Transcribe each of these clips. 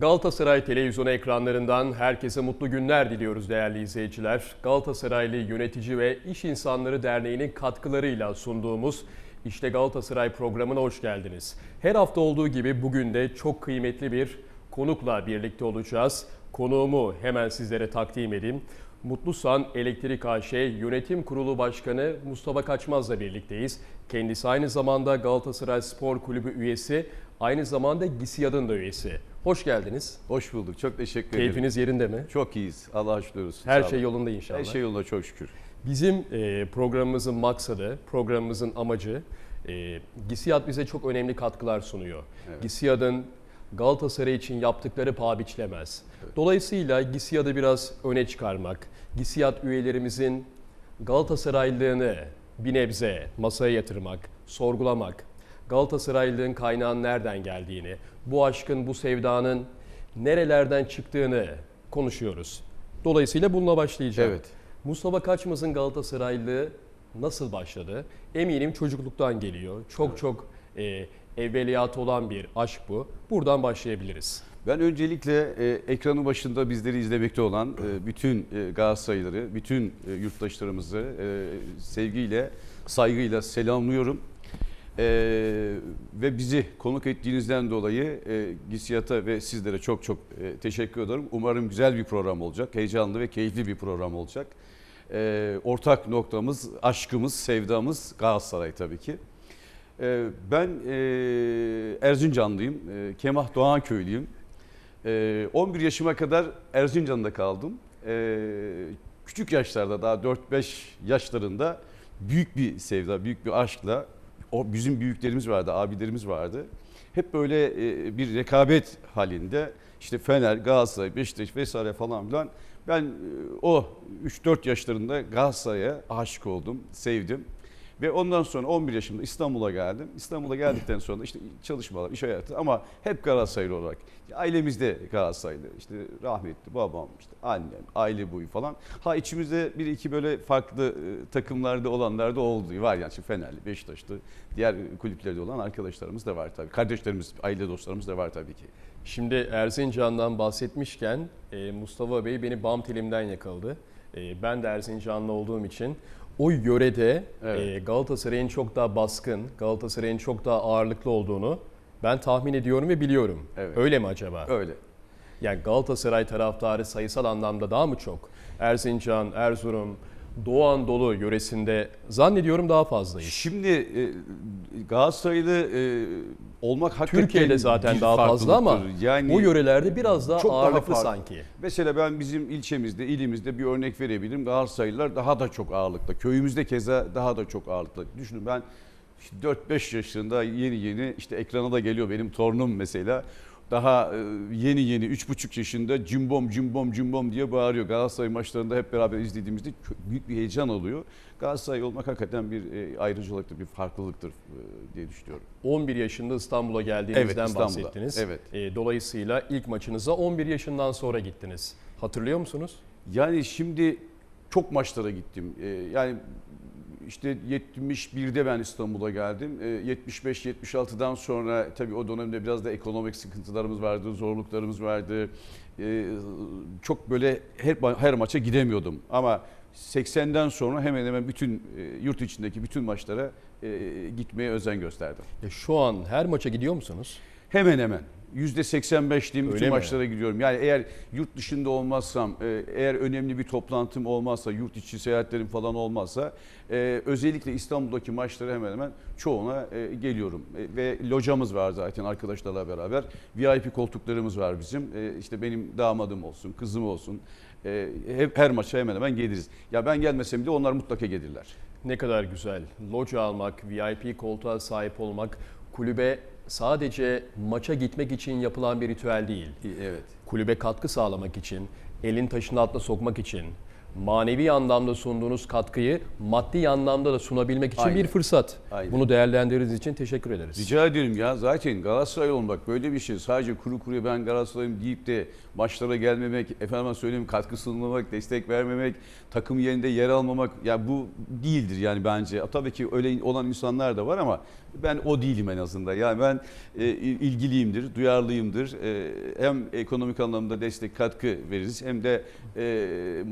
Galatasaray televizyonu ekranlarından herkese mutlu günler diliyoruz değerli izleyiciler. Galatasaraylı Yönetici ve İş İnsanları Derneği'nin katkılarıyla sunduğumuz İşte Galatasaray programına hoş geldiniz. Her hafta olduğu gibi bugün de çok kıymetli bir konukla birlikte olacağız. Konuğumu hemen sizlere takdim edeyim. Mutlusan Elektrik AŞ Yönetim Kurulu Başkanı Mustafa Kaçmaz'la birlikteyiz. Kendisi aynı zamanda Galatasaray Spor Kulübü üyesi, aynı zamanda GİSİAD'ın da üyesi. Hoş geldiniz. Hoş bulduk. Çok teşekkür ederim. Keyfiniz yerinde mi? Çok iyiyiz. Allah'a şükür olsun. Her Sağ şey olun. yolunda inşallah. Her şey yolunda çok şükür. Bizim e, programımızın maksadı, programımızın amacı, e, GİSİAD bize çok önemli katkılar sunuyor. Evet. GİSİAD'ın Galatasaray için yaptıkları paha biçilemez. Dolayısıyla GİSİAD'ı biraz öne çıkarmak, GİSİAD üyelerimizin Galatasaraylılığını bir nebze masaya yatırmak, sorgulamak, Galatasaraylılığın kaynağın nereden geldiğini, bu aşkın, bu sevdanın nerelerden çıktığını konuşuyoruz. Dolayısıyla bununla başlayacağım. Evet. Mustafa Kaçmaz'ın Galatasaraylılığı nasıl başladı? Eminim çocukluktan geliyor. Çok çok e, evveliyatı olan bir aşk bu. Buradan başlayabiliriz. Ben öncelikle e, ekranın başında bizleri izlemekte olan e, bütün e, Galatasaraylıları, bütün e, yurttaşlarımızı e, sevgiyle, saygıyla selamlıyorum. E, ve bizi konuk ettiğinizden dolayı e, GİSİAD'a ve sizlere çok çok e, teşekkür ederim. Umarım güzel bir program olacak, heyecanlı ve keyifli bir program olacak. E, ortak noktamız, aşkımız, sevdamız Galatasaray tabii ki. Ee, Ben e, Erzincanlıyım, E, Kemah Doğan köylüyüm. E, 11 yaşıma kadar Erzincan'da kaldım. E, Küçük yaşlarda daha 4-5 yaşlarında büyük bir sevda, büyük bir aşkla o bizim büyüklerimiz vardı, abilerimiz vardı. Hep böyle e, bir rekabet halinde işte Fener, Galatasaray, Beşiktaş vesaire falan filan. Ben e, o 3-4 yaşlarında Galatasaray'a aşık oldum, sevdim. Ve ondan sonra 11 yaşımda İstanbul'a geldim. İstanbul'a geldikten sonra işte çalışmalar, iş hayatı ama hep Galatasaraylı olarak. Ailemizde Galatasaraylı. İşte rahmetli babam, işte annem, aile boyu falan. Ha içimizde bir iki böyle farklı e, takımlarda olanlar da oldu. Var yani işte Fenerli, Beşiktaşlı, diğer kulüplerde olan arkadaşlarımız da var tabii. Kardeşlerimiz, aile dostlarımız da var tabii ki. Şimdi Erzincan'dan bahsetmişken e, Mustafa Bey beni bam telimden yakaladı. E, ben de Erzincanlı olduğum için o yörede Evet. e, Galatasaray'ın çok daha baskın, Galatasaray'ın çok daha ağırlıklı olduğunu ben tahmin ediyorum ve biliyorum. Evet. Öyle mi acaba? Öyle. Yani Galatasaray taraftarı sayısal anlamda daha mı çok? Erzincan, Erzurum, Doğu Anadolu yöresinde zannediyorum daha fazlayız. Şimdi e, Galatasaraylı e, olmak hakikaten Türkiye'de zaten daha fazla ama yani o yörelerde biraz daha çok daha ağırlıklı farklı. sanki. Mesela ben bizim ilçemizde, ilimizde bir örnek verebilirim. Galatasaraylılar daha da çok ağırlıkta. Köyümüzde keza daha da çok ağırlıkta. Düşünün ben işte 4-5 yaşında yeni yeni işte ekrana da geliyor benim torunum mesela. Daha e, yeni yeni 3,5 yaşında cimbom cimbom cimbom diye bağırıyor. Galatasaray maçlarında hep beraber izlediğimizde büyük bir heyecan oluyor. Galatasaray olmak hakikaten bir e, ayrıcalıktır, bir farklılıktır e, diye düşünüyorum. 11 yaşında İstanbul'a geldiğinizden Evet, bahsettiniz. Evet. Dolayısıyla ilk maçınıza 11 yaşından sonra gittiniz. Hatırlıyor musunuz? Yani şimdi çok maçlara gittim. Yani işte 71'de ben İstanbul'a geldim. Ee, 75-76'dan sonra tabii o dönemde biraz da ekonomik sıkıntılarımız vardı, zorluklarımız vardı. Ee, çok böyle her her maça gidemiyordum. Ama 80'den sonra hemen hemen bütün e, yurt içindeki bütün maçlara e, gitmeye özen gösterdim. Ya şu an her maça gidiyor musunuz? Hemen hemen. %85'liğim Öyle bütün mi? maçlara gidiyorum. Yani eğer yurt dışında olmazsam, e, eğer önemli bir toplantım olmazsa, yurt içi seyahatlerim falan olmazsa e, özellikle İstanbul'daki maçlara hemen hemen çoğuna e, geliyorum. E, Ve locamız var zaten arkadaşlarla beraber. VIP koltuklarımız var bizim. E, İşte benim damadım olsun, kızım olsun. E, Hep her maça hemen hemen geliriz. Ya ben gelmesem de onlar mutlaka gelirler. Ne kadar güzel. Loca almak, VIP koltuğa sahip olmak kulübe sadece maça gitmek için yapılan bir ritüel değil. Evet. Kulübe katkı sağlamak için, elin taşın altına sokmak için, manevi anlamda sunduğunuz katkıyı maddi anlamda da sunabilmek için Aynen. bir fırsat. Aynen. Bunu değerlendirdiğiniz için teşekkür ederiz. Rica ederim ya zaten Galatasaray olmak böyle bir şey. Sadece kuru kuruya ben Galatasaray'ım deyip de maçlara gelmemek, efendim söyleyeyim katkı sunmamak, destek vermemek, takım yerinde yer almamak ya bu değildir yani bence. Tabii ki öyle olan insanlar da var ama ben o değilim en azından. Yani ben e, ilgiliyimdir, duyarlıyımdır. E, hem ekonomik anlamda destek katkı veririz hem de e,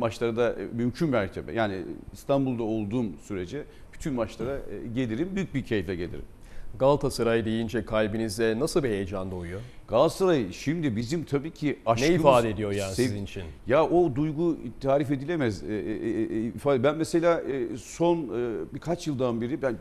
maçlara mümkün mertebe yani İstanbul'da olduğum sürece bütün maçlara e, gelirim. Büyük bir keyifle gelirim. Galatasaray deyince kalbinizde nasıl bir heyecan doğuyor? Galatasaray şimdi bizim tabii ki aşkımız... Ne ifade ediyor yani sizin için? Ya o duygu tarif edilemez. E, e. Ben mesela e, son e, birkaç yıldan beri ben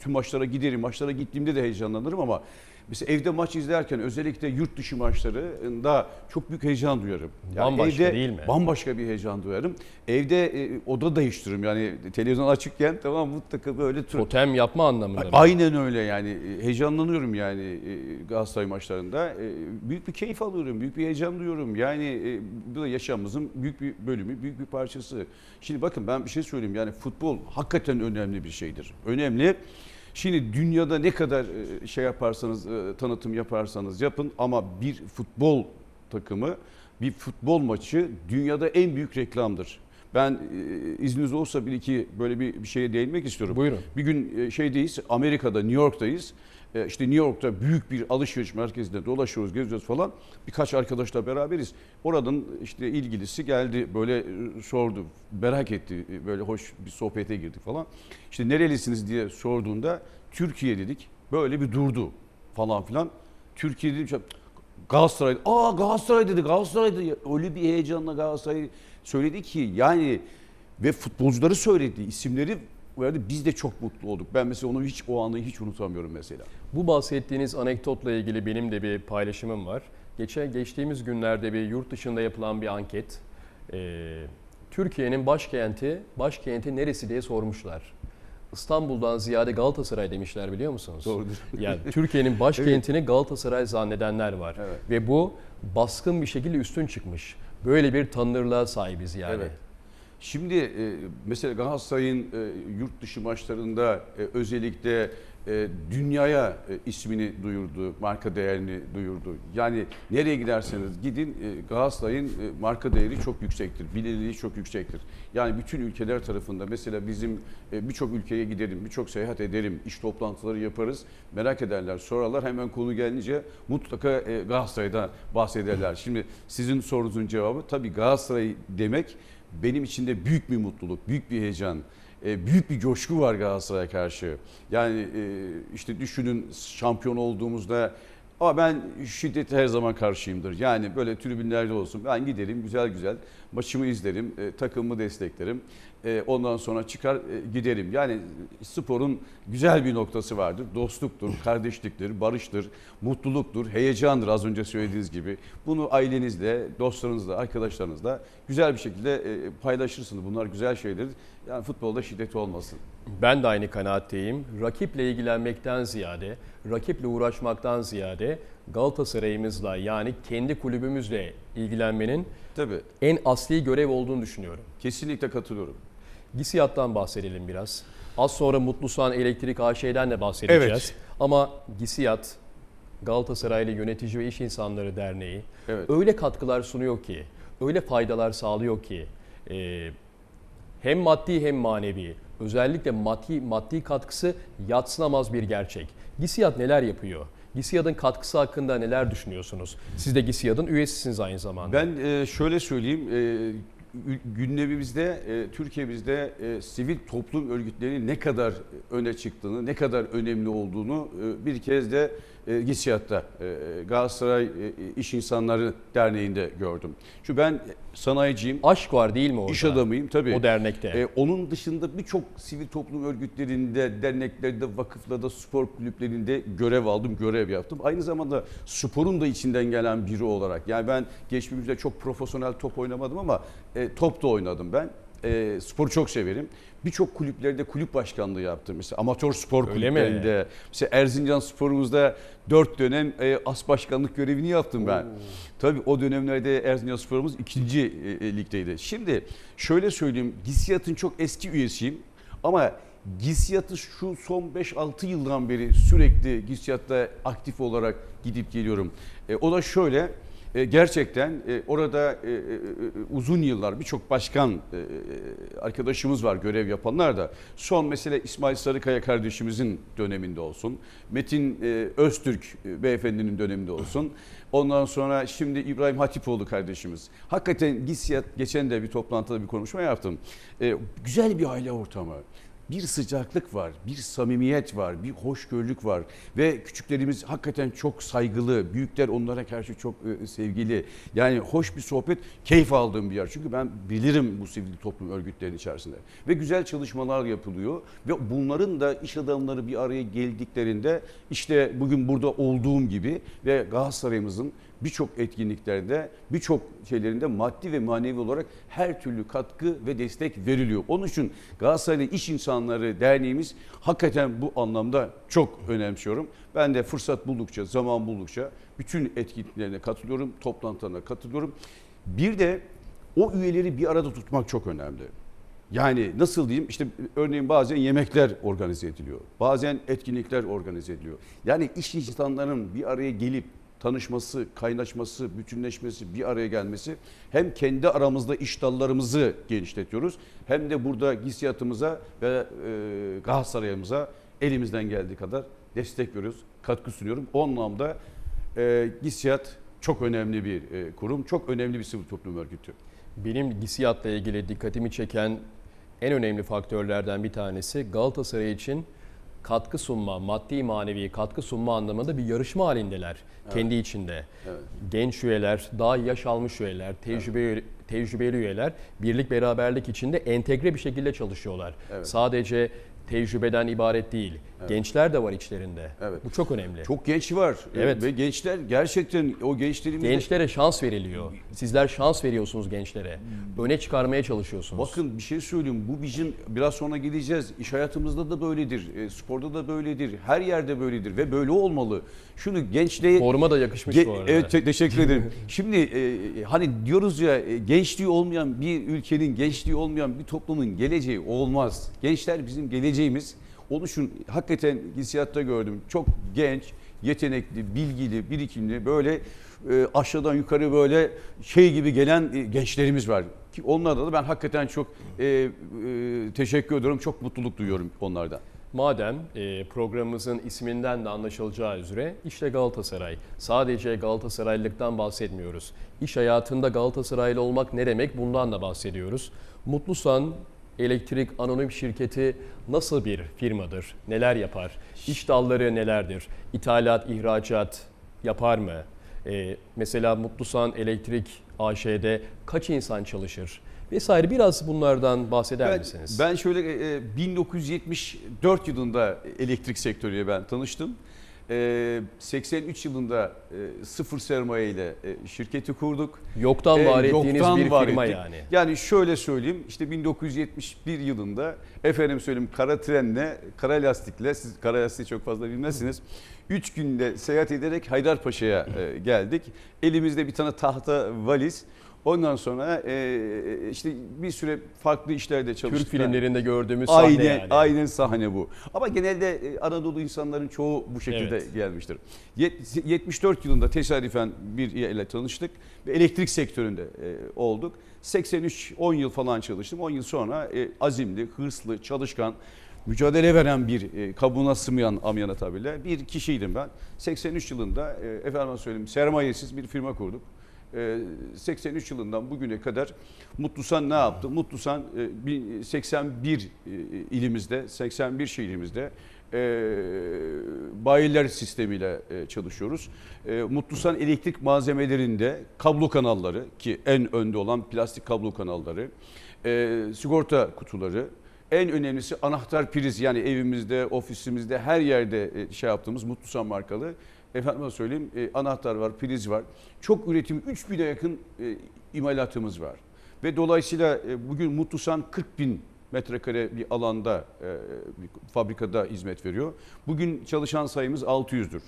tüm maçlara giderim. Maçlara gittiğimde de heyecanlanırım ama mesela evde maç izlerken özellikle yurt dışı maçlarında çok büyük heyecan duyarım. Bambaşka değil mi? Bambaşka bir heyecan duyarım. Evde e, oda değiştiririm. Yani televizyon açıkken tamam mutlaka böyle tur. Totem yapma anlamında mı? Aynen öyle yani E, heyecanlanıyorum yani e, Galatasaray maçlarında. E, Büyük bir keyif alıyorum, büyük bir heyecan duyuyorum. Yani e, bu da yaşamımızın büyük bir bölümü, büyük bir parçası. Şimdi bakın ben bir şey söyleyeyim yani futbol hakikaten önemli bir şeydir. Önemli. Şimdi dünyada ne kadar e, şey yaparsanız, e, tanıtım yaparsanız yapın ama bir futbol takımı, bir futbol maçı dünyada en büyük reklamdır. Ben e, izniniz olsa bir iki böyle bir, bir şeye değinmek istiyorum. Buyurun. Bir gün şeydeyiz, Amerika'da, New York'tayız. E, İşte New York'ta büyük bir alışveriş merkezinde dolaşıyoruz, geziyoruz falan. Birkaç arkadaşla beraberiz. Oradan işte ilgilisi geldi, böyle e, sordu, merak etti, e, böyle hoş bir sohbete girdik falan. İşte nerelisiniz diye sorduğunda Türkiye dedik. Böyle bir durdu falan filan. Türkiye dedim, Galatasaray. Aa Galatasaray dedi, Galatasaray dedi. Öyle bir heyecanla Galatasaray söyledi ki yani ve futbolcuları söyledi, isimleri verdi. Biz de çok mutlu olduk. Ben mesela onu hiç o anı hiç unutamıyorum mesela. Bu bahsettiğiniz anekdotla ilgili benim de bir paylaşımım var. Geçen geçtiğimiz günlerde bir yurt dışında yapılan bir anket. Ee, Türkiye'nin başkenti, başkenti neresi diye sormuşlar. İstanbul'dan ziyade Galatasaray demişler biliyor musunuz? Doğrudur. Yani Türkiye'nin başkentini Galatasaray zannedenler var. Evet. Ve bu baskın bir şekilde üstün çıkmış. Böyle bir tanınırlığa sahibiz yani. Evet. Şimdi e, mesela Galatasaray'ın e, yurt dışı maçlarında e, özellikle e, dünyaya e, ismini duyurdu, marka değerini duyurdu. Yani nereye giderseniz gidin e, Galatasaray'ın e, marka değeri çok yüksektir, bilinirliği çok yüksektir. Yani bütün ülkeler tarafında mesela bizim e, birçok ülkeye giderim, birçok seyahat ederim, iş toplantıları yaparız. Merak ederler, sorarlar. Hemen konu gelince mutlaka e, Galatasaray'dan bahsederler. Şimdi sizin sorunuzun cevabı tabii Galatasaray demek benim için de büyük bir mutluluk, büyük bir heyecan, e, büyük bir coşku var Galatasaray'a karşı. Yani e, işte düşünün şampiyon olduğumuzda ama ben şiddete her zaman karşıyımdır. Yani böyle tribünlerde olsun ben giderim güzel güzel maçımı izlerim, e, takımımı desteklerim. E, ondan sonra çıkar e, giderim. Yani sporun güzel bir noktası vardır. Dostluktur, kardeşliktir, barıştır, mutluluktur, heyecandır az önce söylediğiniz gibi. Bunu ailenizle, dostlarınızla, arkadaşlarınızla güzel bir şekilde e, paylaşırsınız. Bunlar güzel şeyler. Yani futbolda şiddet olmasın. Ben de aynı kanaatteyim. Rakiple ilgilenmekten ziyade, rakiple uğraşmaktan ziyade Galatasaray'ımızla yani kendi kulübümüzle ilgilenmenin Tabii. en asli görev olduğunu düşünüyorum. Kesinlikle katılıyorum. GİSİAD'dan bahsedelim biraz. Az sonra Mutlusan Elektrik AŞ'den de bahsedeceğiz. Evet. Ama GİSİAD, Galatasaraylı Yönetici ve İş İnsanları Derneği Evet. öyle katkılar sunuyor ki, öyle faydalar sağlıyor ki e, hem maddi hem manevi, özellikle maddi, maddi katkısı yatsınamaz bir gerçek. GİSİAD neler yapıyor? GİSİAD'ın katkısı hakkında neler düşünüyorsunuz? Siz de GİSİAD'ın üyesisiniz aynı zamanda. Ben e, şöyle söyleyeyim, e, gündemimizde, e, Türkiye'mizde e, sivil toplum örgütlerinin ne kadar öne çıktığını, ne kadar önemli olduğunu e, bir kez de e, GİSİAD'da, e, Galatasaray e, İş İnsanları Derneği'nde gördüm. Şu ben sanayiciyim, Aşk var değil mi orada? iş adamıyım tabii. O dernekte. E, onun dışında birçok sivil toplum örgütlerinde, derneklerde, vakıflarda, spor kulüplerinde görev aldım, görev yaptım. Aynı zamanda sporun da içinden gelen biri olarak. Yani ben geçmişte çok profesyonel top oynamadım ama e, top da oynadım ben. E, sporu çok severim. Birçok kulüplerde kulüp başkanlığı yaptım. Mesela amatör spor Öyle mi? kulüplerinde. Mesela Erzincan sporumuzda dört dönem e, as başkanlık görevini yaptım ben. Tabii o dönemlerde Erzincan sporumuz ikinci e, e, ligdeydi. Şimdi şöyle söyleyeyim. GİSİAD'ın çok eski üyesiyim. Ama GİSİAD'ı şu son 5-6 yıldan beri sürekli GİSİAD'da aktif olarak gidip geliyorum. E, o da şöyle. E, gerçekten e, orada e, e, e, uzun yıllar birçok başkan e, e, arkadaşımız var görev yapanlar da. Son mesela İsmail Sarıkaya kardeşimizin döneminde olsun. Metin e, Öztürk e, beyefendinin döneminde olsun. Ondan sonra şimdi İbrahim Hatipoğlu kardeşimiz. Hakikaten geçen de bir toplantıda bir konuşma yaptım. E, güzel bir aile ortamı bir sıcaklık var, bir samimiyet var, bir hoşgörülük var ve küçüklerimiz hakikaten çok saygılı, büyükler onlara karşı çok e, sevgili. Yani hoş bir sohbet, keyif aldığım bir yer. Çünkü ben bilirim bu sivil toplum örgütlerinin içerisinde. Ve güzel çalışmalar yapılıyor ve bunların da iş adamları bir araya geldiklerinde işte bugün burada olduğum gibi ve Galatasaray'ımızın birçok etkinliklerde, birçok şeylerinde maddi ve manevi olarak her türlü katkı ve destek veriliyor. Onun için Galatasaray'da İş İnsanları Derneğimiz hakikaten bu anlamda çok önemsiyorum. Ben de fırsat buldukça, zaman buldukça bütün etkinliklerine katılıyorum, toplantılarına katılıyorum. Bir de o üyeleri bir arada tutmak çok önemli. Yani nasıl diyeyim işte örneğin bazen yemekler organize ediliyor. Bazen etkinlikler organize ediliyor. Yani iş insanlarının bir araya gelip tanışması, kaynaşması, bütünleşmesi, bir araya gelmesi hem kendi aramızda iş dallarımızı genişletiyoruz hem de burada GİSİAD'ımıza ve e, Galatasaray'ımıza elimizden geldiği kadar destek veriyoruz, katkı sunuyorum. O anlamda e, GİSİAD çok önemli bir e, kurum, çok önemli bir sivil toplum örgütü. Benim GİSİAD'la ilgili dikkatimi çeken en önemli faktörlerden bir tanesi Galatasaray için katkı sunma, maddi manevi katkı sunma anlamında bir yarışma halindeler kendi içinde. Evet. Genç üyeler, daha yaş almış üyeler, tecrübe tecrübeli üyeler birlik beraberlik içinde entegre bir şekilde çalışıyorlar. Evet. Sadece tecrübeden ibaret değil. Gençler de var içlerinde. Evet. Bu çok önemli. Çok genç var Evet. ve gençler gerçekten o gençlerimizde Gençlere şans veriliyor. Sizler şans veriyorsunuz gençlere. Öne çıkarmaya çalışıyorsunuz. Bakın bir şey söyleyeyim. Bu bizim biraz sonra geleceğiz. İş hayatımızda da böyledir. e, sporda da böyledir. Her yerde böyledir ve böyle olmalı. Şunu gençliğe Forma da yakışmış Ge- bu arada. Evet te- teşekkür ederim. Şimdi e, hani diyoruz ya e, gençliği olmayan bir ülkenin, gençliği olmayan bir toplumun geleceği olmaz. Gençler bizim geleceğimiz. Onun için hakikaten hisiyatta gördüm. Çok genç, yetenekli, bilgili, birikimli böyle e, aşağıdan yukarı böyle şey gibi gelen e, gençlerimiz var. Ki onlardan da ben hakikaten çok e, e, teşekkür ediyorum. Çok mutluluk duyuyorum onlardan. Madem e, programımızın isminden de anlaşılacağı üzere işte Galatasaray. Sadece Galatasaraylılıktan bahsetmiyoruz. İş hayatında Galatasaraylı olmak ne demek bundan da bahsediyoruz. Mutlusan Elektrik Anonim Şirketi nasıl bir firmadır? Neler yapar? İş dalları nelerdir? İthalat, ihracat yapar mı? E, mesela Mutlusan Elektrik AŞ'de kaç insan çalışır? Vesaire biraz bunlardan bahseder Ben, misiniz? ben şöyle e, 1974 yılında elektrik sektörüyle ben tanıştım. E, 83 yılında e, sıfır sermaye ile e, şirketi kurduk. Yoktan E, var ettiğiniz yoktan bir var firma ettik. yani. Yani şöyle söyleyeyim işte 1971 yılında efendim söyleyeyim kara trenle, kara lastikle siz kara lastiği çok fazla bilmezsiniz. 3 günde seyahat ederek Haydarpaşa'ya e, geldik. Elimizde bir tane tahta valiz. Ondan sonra e, işte bir süre farklı işlerde çalıştık. Türk filmlerinde gördüğümüz sahne Aynen, yani. aynen sahne bu. Ama genelde e, Anadolu insanların çoğu bu şekilde Evet. gelmiştir. Yet- 74 yılında tesadüfen bir ile tanıştık ve elektrik sektöründe e, olduk. 83 10 yıl falan çalıştım. 10 yıl sonra e, azimli, hırslı, çalışkan, mücadele veren bir e, kabuğuna sığmayan amyana tabirle bir kişiydim ben. 83 yılında e, efendim söyleyeyim sermayesiz bir firma kurduk. E, 83 yılından bugüne kadar Mutlusan ne yaptı? Mutlusan e, bir- 81 e, ilimizde, 81 şehrimizde e, bayiler sistemiyle e, çalışıyoruz. E, Mutlusan elektrik malzemelerinde kablo kanalları ki en önde olan plastik kablo kanalları, e, sigorta kutuları, en önemlisi anahtar priz yani evimizde, ofisimizde her yerde e, şey yaptığımız Mutlusan markalı efendime söyleyeyim e, anahtar var, priz var. Çok üretim 3000'e yakın e, imalatımız var. Ve dolayısıyla e, bugün Mutlusan 40 bin metrekare bir alanda e, bir fabrikada hizmet veriyor. Bugün çalışan sayımız 600'dür.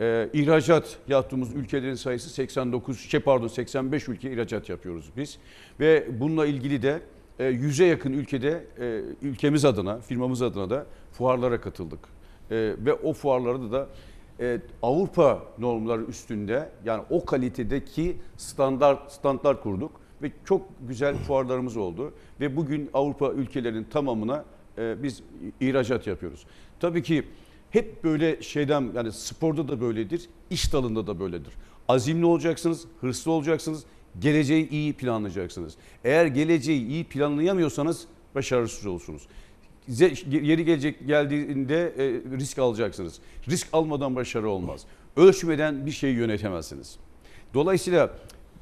Ee, ihracat yaptığımız ülkelerin sayısı 89, şey pardon 85 ülke ihracat yapıyoruz biz. Ve bununla ilgili de e, 100'e yakın ülkede e, ülkemiz adına, firmamız adına da fuarlara katıldık. E, ve o fuarlarda da e, Avrupa normları üstünde yani o kalitedeki standart standart kurduk ve çok güzel fuarlarımız oldu ve bugün Avrupa ülkelerinin tamamına e, biz ihracat yapıyoruz. Tabii ki hep böyle şeyden yani sporda da böyledir, iş dalında da böyledir. Azimli olacaksınız, hırslı olacaksınız, geleceği iyi planlayacaksınız. Eğer geleceği iyi planlayamıyorsanız başarısız olursunuz. Yeri gelecek geldiğinde e, risk alacaksınız. Risk almadan başarı olmaz. Ölçmeden bir şeyi yönetemezsiniz. Dolayısıyla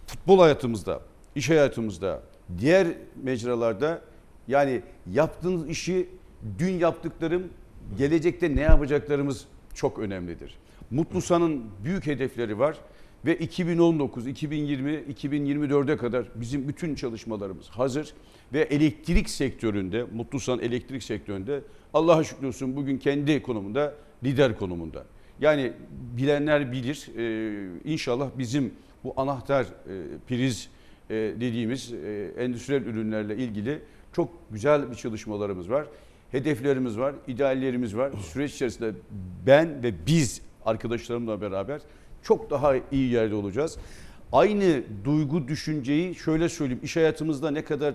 futbol hayatımızda, iş hayatımızda, diğer mecralarda yani yaptığınız işi dün yaptıklarım, gelecekte ne yapacaklarımız çok önemlidir. Mutlusan'ın büyük hedefleri var ve 2019, 2020, 2024'e kadar bizim bütün çalışmalarımız hazır ve elektrik sektöründe, Mutlusan elektrik sektöründe Allah'a şükür bugün kendi konumunda lider konumunda. Yani bilenler bilir. Ee, inşallah bizim bu anahtar e, priz e, dediğimiz e, endüstriyel ürünlerle ilgili çok güzel bir çalışmalarımız var. Hedeflerimiz var, ideallerimiz var. Süreç içerisinde ben ve biz arkadaşlarımla beraber çok daha iyi yerde olacağız. Aynı duygu, düşünceyi şöyle söyleyeyim. iş hayatımızda ne kadar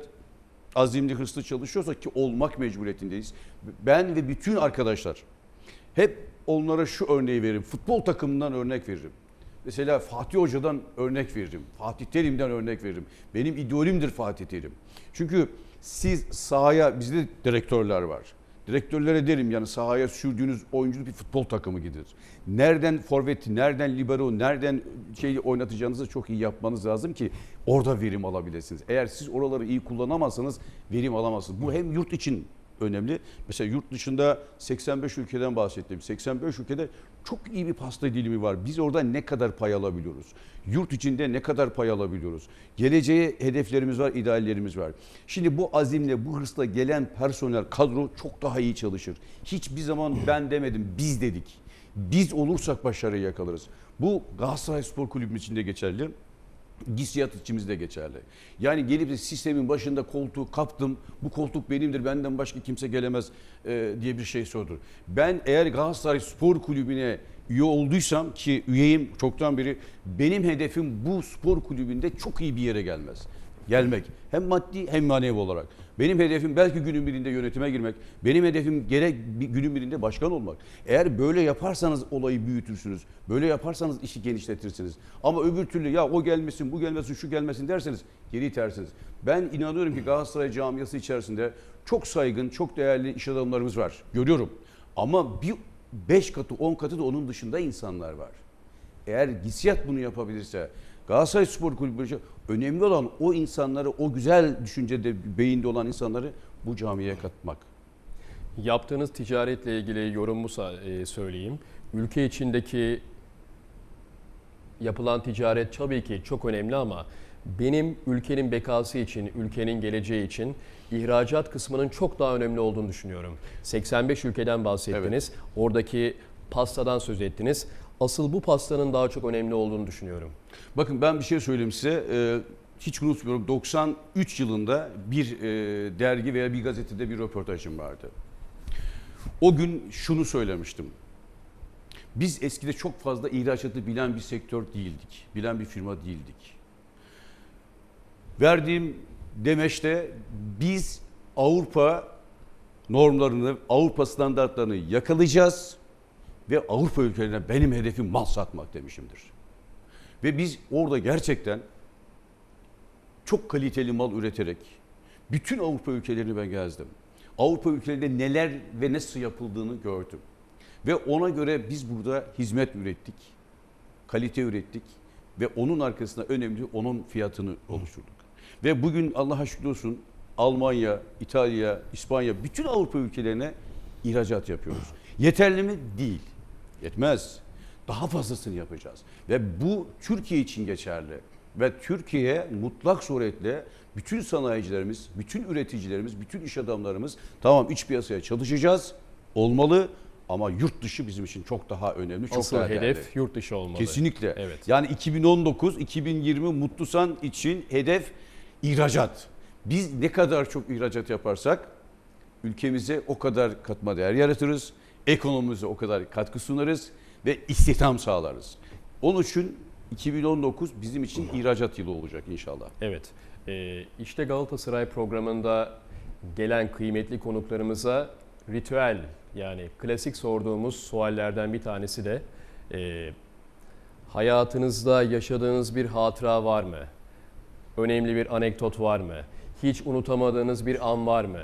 azimli, hırslı çalışıyorsak ki olmak mecburiyetindeyiz. Ben ve bütün arkadaşlar hep onlara şu örneği veririm. Futbol takımından örnek veririm. Mesela Fatih Hoca'dan örnek veririm. Fatih Terim'den örnek veririm. Benim idolümdür Fatih Terim. Çünkü siz sahaya, bizde direktörler var. Direktörlere derim yani sahaya sürdüğünüz oyuncu bir futbol takımı gibidir. Nereden forveti, nereden libero, nereden şeyi oynatacağınızı çok iyi yapmanız lazım ki orada verim alabilirsiniz. Eğer siz oraları iyi kullanamazsanız verim alamazsınız. Bu hem yurt için önemli. Mesela yurt dışında 85 ülkeden bahsettim. 85 ülkede çok iyi bir pasta dilimi var. Biz orada ne kadar pay alabiliyoruz? Yurt içinde ne kadar pay alabiliyoruz? Geleceğe hedeflerimiz var, ideallerimiz var. Şimdi bu azimle, bu hırsla gelen personel, kadro çok daha iyi çalışır. Hiçbir zaman ben demedim, biz dedik. Biz olursak başarıyı yakalarız. Bu Galatasaray Spor Kulübü'nün içinde geçerli. Gissiyat içimizde geçerli. Yani gelip de sistemin başında koltuğu kaptım, bu koltuk benimdir, benden başka kimse gelemez e, diye bir şey sordur. Ben eğer Galatasaray Spor Kulübü'ne üye olduysam ki üyeyim çoktan beri, benim hedefim bu spor kulübünde çok iyi bir yere gelmez. Gelmek. Hem maddi hem manevi olarak. Benim hedefim belki günün birinde yönetime girmek. Benim hedefim gerek günün birinde başkan olmak. Eğer böyle yaparsanız olayı büyütürsünüz. Böyle yaparsanız işi genişletirsiniz. Ama öbür türlü ya o gelmesin, bu gelmesin, şu gelmesin derseniz geri itersiniz. Ben inanıyorum ki Galatasaray camiası içerisinde çok saygın, çok değerli iş adamlarımız var. Görüyorum. Ama bir 5 katı, 10 katı da onun dışında insanlar var. Eğer GİSİAD bunu yapabilirse, Galatasaray Spor Kulübü önemli olan o insanları, o güzel düşüncede, beyinde olan insanları bu camiye katmak. Yaptığınız ticaretle ilgili yorumumu e, söyleyeyim. Ülke içindeki yapılan ticaret tabii ki çok önemli ama benim ülkenin bekası için, ülkenin geleceği için ihracat kısmının çok daha önemli olduğunu düşünüyorum. 85 ülkeden bahsettiniz. Oradaki pastadan söz ettiniz. Asıl bu pastanın daha çok önemli olduğunu düşünüyorum. Bakın ben bir şey söyleyeyim size. Ee, hiç unutmuyorum 93 yılında bir e, dergi veya bir gazetede bir röportajım vardı. O gün şunu söylemiştim. Biz eskide çok fazla ihracatı bilen bir sektör değildik. Bilen bir firma değildik. Verdiğim demeçte biz Avrupa normlarını, Avrupa standartlarını yakalayacağız ve Avrupa ülkelerine benim hedefim mal satmak demişimdir. Ve biz orada gerçekten çok kaliteli mal üreterek bütün Avrupa ülkelerini ben gezdim. Avrupa ülkelerinde neler ve nasıl yapıldığını gördüm. Ve ona göre biz burada hizmet ürettik, kalite ürettik ve onun arkasında önemli onun fiyatını oluşturduk. Ve bugün Allah'a şükür olsun Almanya, İtalya, İspanya bütün Avrupa ülkelerine ihracat yapıyoruz. Yeterli mi? Değil. Yetmez. Daha fazlasını yapacağız. Ve bu Türkiye için geçerli. Ve Türkiye mutlak suretle bütün sanayicilerimiz, bütün üreticilerimiz, bütün iş adamlarımız tamam iç piyasaya çalışacağız, olmalı ama yurt dışı bizim için çok daha önemli, çok Asıl daha değerli. hedef yurt dışı olmalı. Kesinlikle. Evet. Yani 2019-2020 Mutlusan için hedef ihracat. Biz ne kadar çok ihracat yaparsak ülkemize o kadar katma değer yaratırız. Ekonomimize o kadar katkı sunarız ve istihdam sağlarız. Onun için 2019 bizim için ihracat yılı olacak inşallah. Evet. Ee, işte Galatasaray programında gelen kıymetli konuklarımıza ritüel yani klasik sorduğumuz suallerden bir tanesi de e, hayatınızda yaşadığınız bir hatıra var mı? Önemli bir anekdot var mı? Hiç unutamadığınız bir an var mı?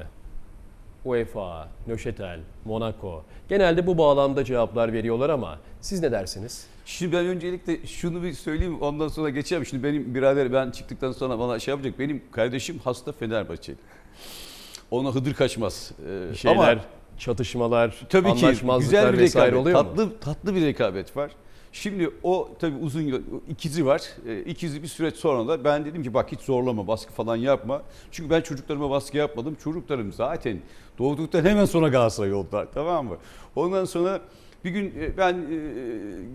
UEFA, Nöşetel, Monaco. Genelde bu bağlamda cevaplar veriyorlar ama siz ne dersiniz? Şimdi ben öncelikle şunu bir söyleyeyim ondan sonra geçeceğim. Şimdi benim birader ben çıktıktan sonra bana şey yapacak. Benim kardeşim hasta Fenerbahçeli. Ona hıdır kaçmaz. Ee, şeyler, ama çatışmalar, tabii ki anlaşmazlıklar güzel bir vesaire rekabet, oluyor mu? tatlı, tatlı bir rekabet var. Şimdi o tabii uzun yıl, ikizi var. İkizi bir süreç sonra da ben dedim ki bak hiç zorlama, baskı falan yapma. Çünkü ben çocuklarıma baskı yapmadım. Çocuklarım zaten doğduktan hemen sonra Galatasaray oldular tamam mı? Ondan sonra bir gün e, ben e,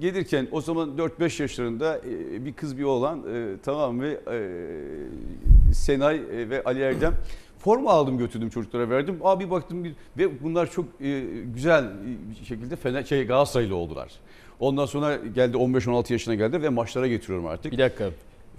gelirken o zaman 4-5 yaşlarında e, bir kız bir oğlan e, tamam mı e, Senay e, ve Ali Erdem forma aldım götürdüm çocuklara verdim. Abi baktım bir ve bunlar çok e, güzel bir şekilde Fener şey Galatasaraylı oldular. Ondan sonra geldi 15-16 yaşına geldi ve maçlara getiriyorum artık. Bir dakika.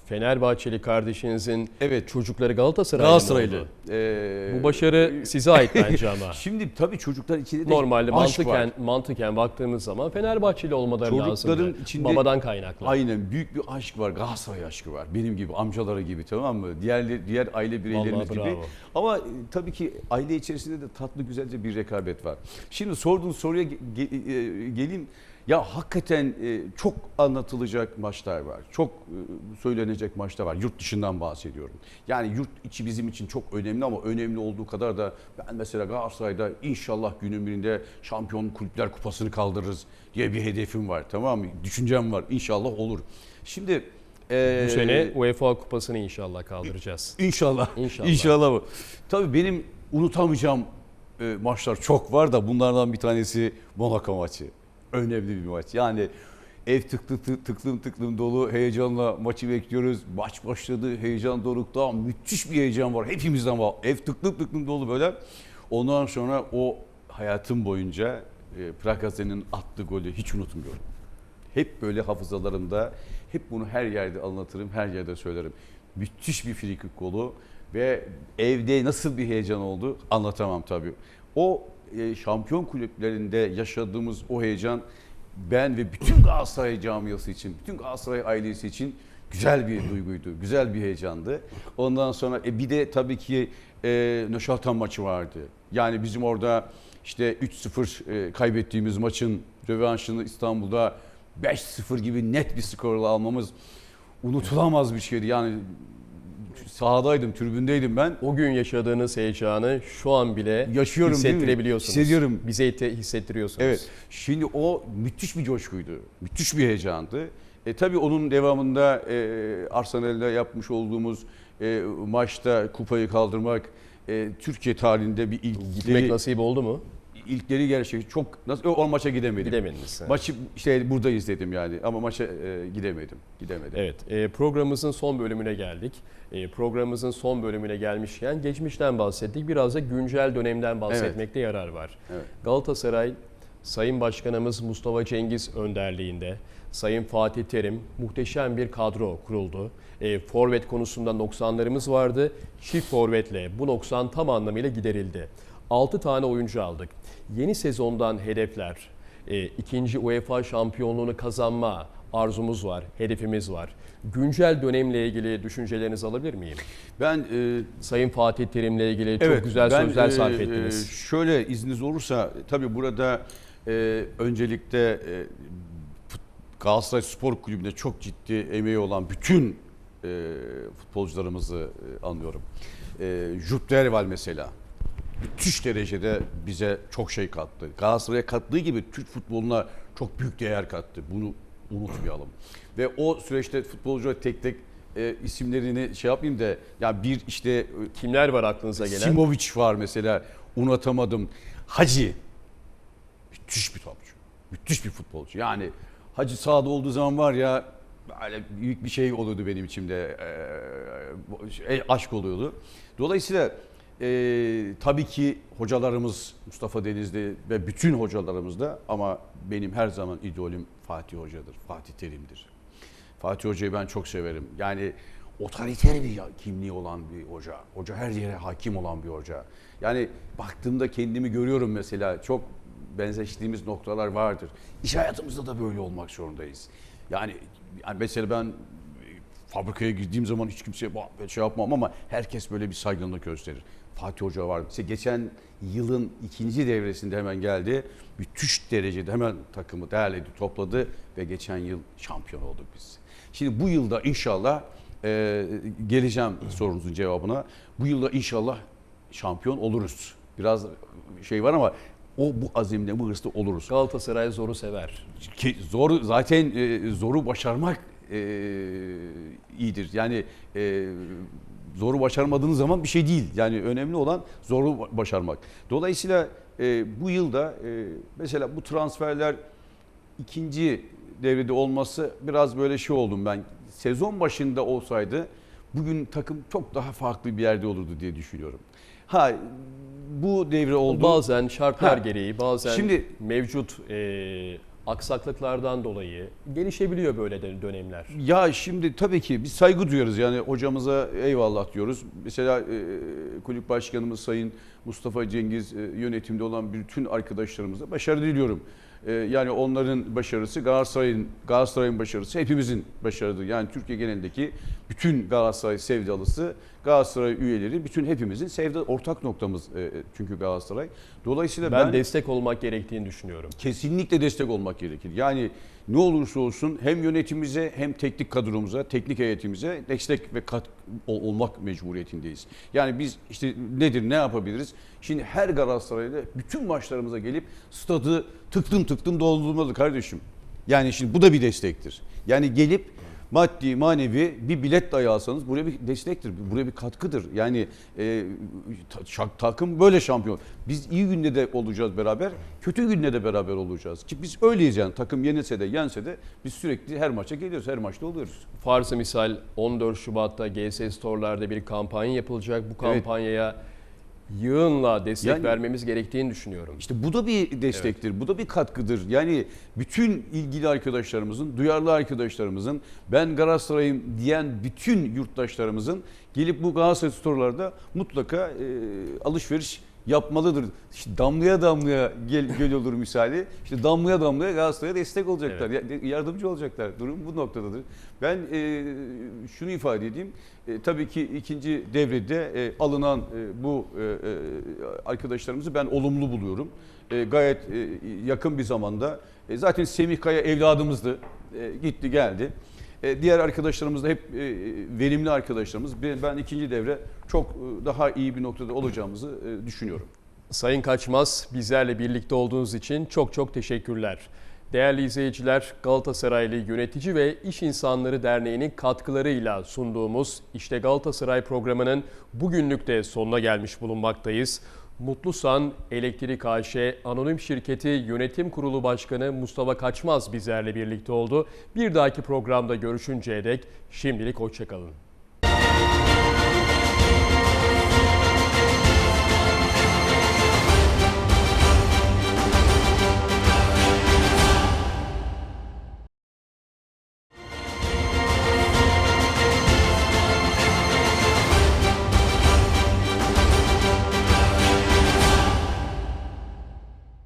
Fenerbahçeli kardeşinizin Evet. çocukları Galatasaraylı, Galatasaraylı. Ee, Bu başarı size ait bence ama. Şimdi tabii çocuklar içinde de Normalde mantıken var. mantıken baktığımız zaman Fenerbahçeli olmaları lazım. Çocukların içinde- Babadan kaynaklı. Aynen büyük bir aşk var. Galatasaray aşkı var. Benim gibi amcaları gibi tamam mı? Diğer diğer aile bireylerimiz Vallahi gibi. bravo. Ama e, tabii ki aile içerisinde de tatlı güzelce bir rekabet var. Şimdi sorduğun soruya ge- ge- e, geleyim. Ya hakikaten e, çok anlatılacak maçlar var. Çok e, söylenecek maçlar var. Yurt dışından bahsediyorum. Yani yurt içi bizim için çok önemli ama önemli olduğu kadar da ben mesela Galatasaray'da inşallah günün birinde şampiyon kulüpler kupasını kaldırırız diye bir hedefim var. Tamam mı? Düşüncem var. İnşallah olur. Şimdi e, Bu sene UEFA kupasını inşallah kaldıracağız. İnşallah. İnşallah. İnşallah bu. Tabii benim unutamayacağım e, maçlar çok var da bunlardan bir tanesi Monaco maçı. Önemli bir maç. Yani ev tıklı tık- tıklım tıklım dolu heyecanla maçı bekliyoruz. Maç başladı. Heyecan dorukta. Müthiş bir heyecan var. Hepimizden var. Ev tıklım tıklım dolu böyle. Ondan sonra o hayatım boyunca e, Prakase'nin attığı golü hiç unutmuyorum. Hep böyle hafızalarımda, hep bunu her yerde anlatırım, her yerde söylerim. Müthiş bir frikik golü ve evde nasıl bir heyecan oldu anlatamam tabii. O e, şampiyon kulüplerinde yaşadığımız o heyecan ben ve bütün Galatasaray camiası için, bütün Galatasaray ailesi için güzel bir duyguydu, güzel bir heyecandı. Ondan sonra e, bir de tabii ki e, Nöşatan maçı vardı. Yani bizim orada işte 3-0 e, kaybettiğimiz maçın rövanşını İstanbul'da 5-0 gibi net bir skorla almamız unutulamaz bir şeydi. Yani sahadaydım, tribündeydim ben. O gün yaşadığınız heyecanı şu an bile Yaşıyorum değil mi? hissettirebiliyorsunuz. Hissediyorum. Bize hite- hissettiriyorsunuz. Evet. Şimdi o müthiş bir coşkuydu. Müthiş bir heyecandı. E, tabii onun devamında e, Arsenal'de yapmış olduğumuz e, maçta kupayı kaldırmak e, Türkiye tarihinde bir Gitmek ilkleri, nasip oldu mu? İlkleri gerçek. Çok nasıl o maça gidemedim. Gidemediniz. Maçı işte burada izledim yani ama maça e, gidemedim. Gidemedim. Evet, e, programımızın son bölümüne geldik. E, programımızın son bölümüne gelmişken geçmişten bahsettik. Biraz da güncel dönemden bahsetmekte yarar var. Evet. Galatasaray Sayın Başkanımız Mustafa Cengiz önderliğinde, Sayın Fatih Terim muhteşem bir kadro kuruldu. E, forvet konusunda noksanlarımız vardı. Çift forvetle bu noksan tam anlamıyla giderildi. 6 tane oyuncu aldık. Yeni sezondan hedefler, e, ikinci UEFA şampiyonluğunu kazanma arzumuz var, hedefimiz var. Güncel dönemle ilgili düşüncelerinizi alabilir miyim? Ben e, Sayın Fatih Terim'le ilgili çok güzel ben, sözler e, sarf e, ettiniz. şöyle izniniz olursa tabii burada e, öncelikle e, Galatasaray Spor Kulübü'nde çok ciddi emeği olan bütün e, futbolcularımızı e, anlıyorum. E, Jupp Derval mesela müthiş derecede bize çok şey kattı. Galatasaray'a kattığı gibi Türk futboluna çok büyük değer kattı. Bunu unutmayalım. Ve o süreçte futbolcuları tek tek e, isimlerini şey yapmayayım da ya bir işte e, Kimler var aklınıza gelen? Simovic var mesela unutamadım. Hacı müthiş bir topçu. Müthiş bir futbolcu. Yani Hacı sahada olduğu zaman var ya böyle büyük bir şey oluyordu benim içimde. Ee, aşk oluyordu. Dolayısıyla e, tabii ki hocalarımız Mustafa Denizli ve bütün hocalarımız da ama benim her zaman idolüm Fatih Hoca'dır. Fatih Terim'dir. Fatih Hoca'yı ben çok severim. Yani otoriter bir kimliği olan bir hoca. Hoca her yere hakim olan bir hoca. Yani baktığımda kendimi görüyorum mesela çok benzeştiğimiz noktalar vardır. İş hayatımızda da böyle olmak zorundayız. Yani, yani mesela ben fabrikaya girdiğim zaman hiç kimseye "Bah, şey yapmam ama herkes böyle bir saygınlık gösterir. Fatih Hoca var. Mesela geçen yılın ikinci devresinde hemen geldi. Müthiş derecede hemen takımı değerledi, topladı ve geçen yıl şampiyon olduk biz. Şimdi bu yılda inşallah e, geleceğim sorunuzun cevabına. Bu yılda inşallah şampiyon oluruz. Biraz şey var ama o bu azimle, bu hırsla oluruz. Galatasaray zoru sever. Ki zor zaten e, zoru başarmak e, iyidir. Yani e, zoru başarmadığınız zaman bir şey değil. Yani önemli olan zoru ba- başarmak. Dolayısıyla e, bu yılda e, mesela bu transferler ikinci devrede olması biraz böyle şey oldum ben. Sezon başında olsaydı bugün takım çok daha farklı bir yerde olurdu diye düşünüyorum. Ha bu devre oldu. Bazen şartlar Ha. gereği, bazen Şimdi- mevcut e, aksaklıklardan dolayı gelişebiliyor böyle dönemler. Ya şimdi tabii ki biz saygı duyarız yani hocamıza eyvallah diyoruz. Mesela e, kulüp başkanımız Sayın Mustafa Cengiz e, yönetimde olan bütün arkadaşlarımıza başarı diliyorum. E, yani onların başarısı Galatasaray'ın Galatasaray'ın başarısı hepimizin başarıdır. Yani Türkiye genelindeki bütün Galatasaray sevdalısı, Galatasaray üyeleri, bütün hepimizin sevda ortak noktamız e, çünkü Galatasaray. Dolayısıyla Ben, ben destek olmak gerektiğini düşünüyorum. kesinlikle destek olmak gerekir. Yani ne olursa olsun hem yönetimimize hem teknik kadromuza, teknik heyetimize destek ve kat ol- olmak mecburiyetindeyiz. Yani biz işte nedir, ne yapabiliriz? Şimdi her Galatasaray'da bütün maçlarımıza gelip stadı tıktım tıktım doldurmalı kardeşim. Yani şimdi bu da bir destektir. Yani gelip maddi manevi bir bilet dahi alsanız buraya bir destektir, buraya bir katkıdır. Yani e, ta- takım böyle şampiyon. Biz iyi günde de olacağız beraber, kötü günde de beraber olacağız. Ki biz öyleyiz yani takım yenilse de yense de biz sürekli her maça geliyoruz, her maçta oluyoruz. Farzı misal 14 Şubat'ta GS Store'larda bir kampanya yapılacak. Bu Evet. Yığınla destek Yani- vermemiz gerektiğini düşünüyorum. İşte bu da bir destektir, bu da bir katkıdır. Yani bütün ilgili arkadaşlarımızın, duyarlı arkadaşlarımızın, ben Galatasaray'ım diyen bütün yurttaşlarımızın gelip bu Galatasaray storelarda mutlaka e, alışveriş yapmalıdır. İşte damlaya damlaya gel, gel olur misali. İşte damlaya damlaya Galatasaray'a destek olacaklar, ya- yardımcı olacaklar. Durum bu noktadadır. Ben e, şunu ifade edeyim. E, tabii ki ikinci devrede e, alınan e, bu e, e, arkadaşlarımızı ben olumlu buluyorum. E, gayet e, yakın bir zamanda. E, zaten Semih Kaya evladımızdı. E, gitti geldi. E, diğer arkadaşlarımız da hep e, verimli arkadaşlarımız. Ben, ikinci devre çok e, daha iyi bir noktada olacağımızı düşünüyorum. Sayın Kaçmaz, bizlerle birlikte olduğunuz için çok çok teşekkürler. Değerli izleyiciler, Galatasaraylı Yönetici ve İş İnsanları Derneği'nin katkılarıyla sunduğumuz İşte Galatasaray programının bugünlük de sonuna gelmiş bulunmaktayız. Mutlusan Elektrik AŞ Anonim Şirketi Yönetim Kurulu Başkanı Mustafa Kaçmaz bizlerle birlikte oldu. Bir dahaki programda görüşünceye dek şimdilik hoşçakalın.